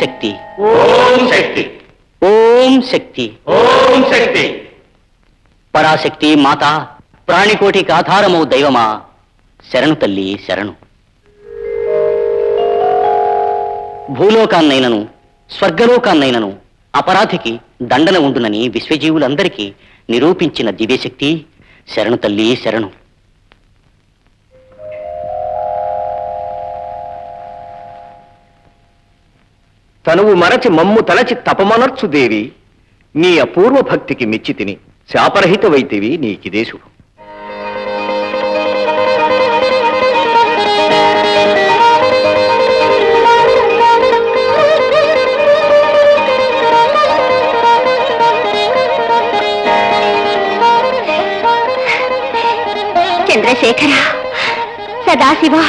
శక్తి. ఓం శక్తి. ఓం శక్తి. ఓం శక్తి. పరాశక్తి మాత ప్రాణికోటికి ఆధారమవు దైవమా. శరణు తల్లి శరణు. భూలోకాన్నైనను స్వర్గలోకాన్నైనను అపరాధికి దండన ఉండునని విశ్వజీవులందరికీ నిరూపించిన దివ్యశక్తి శరణు తల్లి శరణు. తనువు మరచి మమ్ము తలచి తపమనర్చు దేవి. నీ అపూర్వ భక్తికి మెచ్చి తిని శాపరహితవైతివి నీకిదే శుభం. చంద్రశేఖర సదాశివ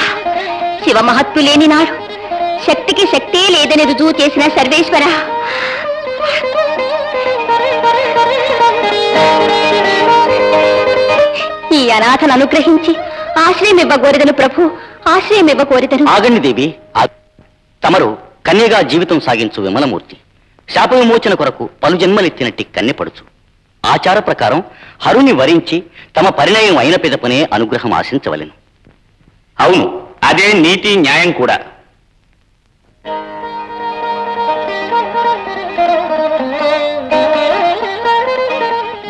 శివ మహత్తు లేని నాడు శక్తికి శక్తే లేదని రుజువు చేసిన సర్వేశ్వర. ఈ అనాథను అనుగ్రహించి ఆశ్రయం ఇవ్వకూరదను ప్రభు ఆశ్రయం ఇవ్వకూరదను ఆగండి దేవి తమరు కన్యగా జీవితం సాగించు విమలమూర్తి. శాప విమోచన కొరకు పలు జన్మలెత్తినట్టి కన్నెపడుచు. ఆచార ప్రకారం హరుని వరించి తమ పరిణయం అయిన పిదపనే అనుగ్రహం ఆశించవలెను. అవును అదే నీతి న్యాయం కూడా.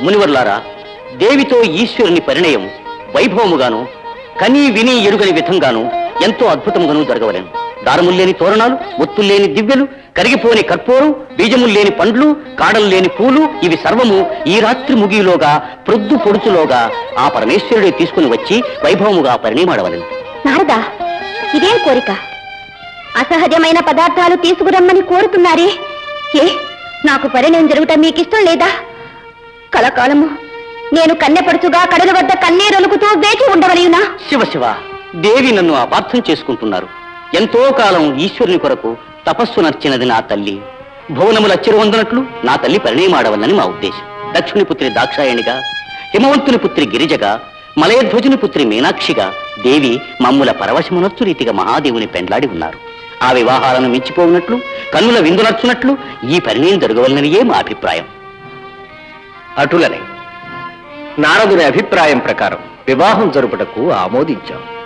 మునివర్లారా దేవితో ఈశ్వరుని పరిణయం వైభవముగాను కనీ విని ఎరుగని విధంగాను ఎంతో అద్భుతముగాను జరగవలేను. దారముల్లేని తోరణాలు ఒత్తుల్లేని దివ్యలు కరిగిపోని కర్పూరం బీజముల్లేని పండ్లు కాడలు లేని పూలు ఇవి సర్వము ఈ రాత్రి ముగిలోగా ప్రొద్దు పొడుచులోగా ఆ పరమేశ్వరుడే తీసుకుని వచ్చి వైభవముగా పరిణయమాడవలెను. నారదా ఇదేం కోరిక? అసహజమైన పదార్థాలు తీసుకురమ్మని కోరుతున్నారే? ఏ నాకు పరిణయం జరుగుట మీకిష్టం లేదా? కలకాలము. నేను కన్నెపడుచుగా కడల వద్ద కన్నీరొలుకుతూ వేచి ఉండవలయునా? శివ శివ దేవి నన్ను అపార్థం చేసుకుంటున్నారు. ఎంతో కాలం ఈశ్వరుని కొరకు తపస్సు నర్చినది నా తల్లి. భువనముల చిరువందనట్లు నా తల్లి పరిణయమాడవల్లని మా ఉద్దేశం. దక్షిణి పుత్రి దాక్షాయణిగా హిమవంతుని పుత్రి గిరిజగా మలయధ్వజుని పుత్రి మీనాక్షిగా దేవి మమ్ముల పరవశమునర్చు రీతిగా మహాదేవుని పెండ్లాడి ఉన్నారు. ఆ వివాహాలను మించిపోవునట్లు కన్నుల విందునర్చునట్లు ఈ పరిణయం జరగవలననియే మా అభిప్రాయం. అటులనే. నారదుని అభిప్రాయం ప్రకారం వివాహం జరుపుటకు ఆమోదించాం.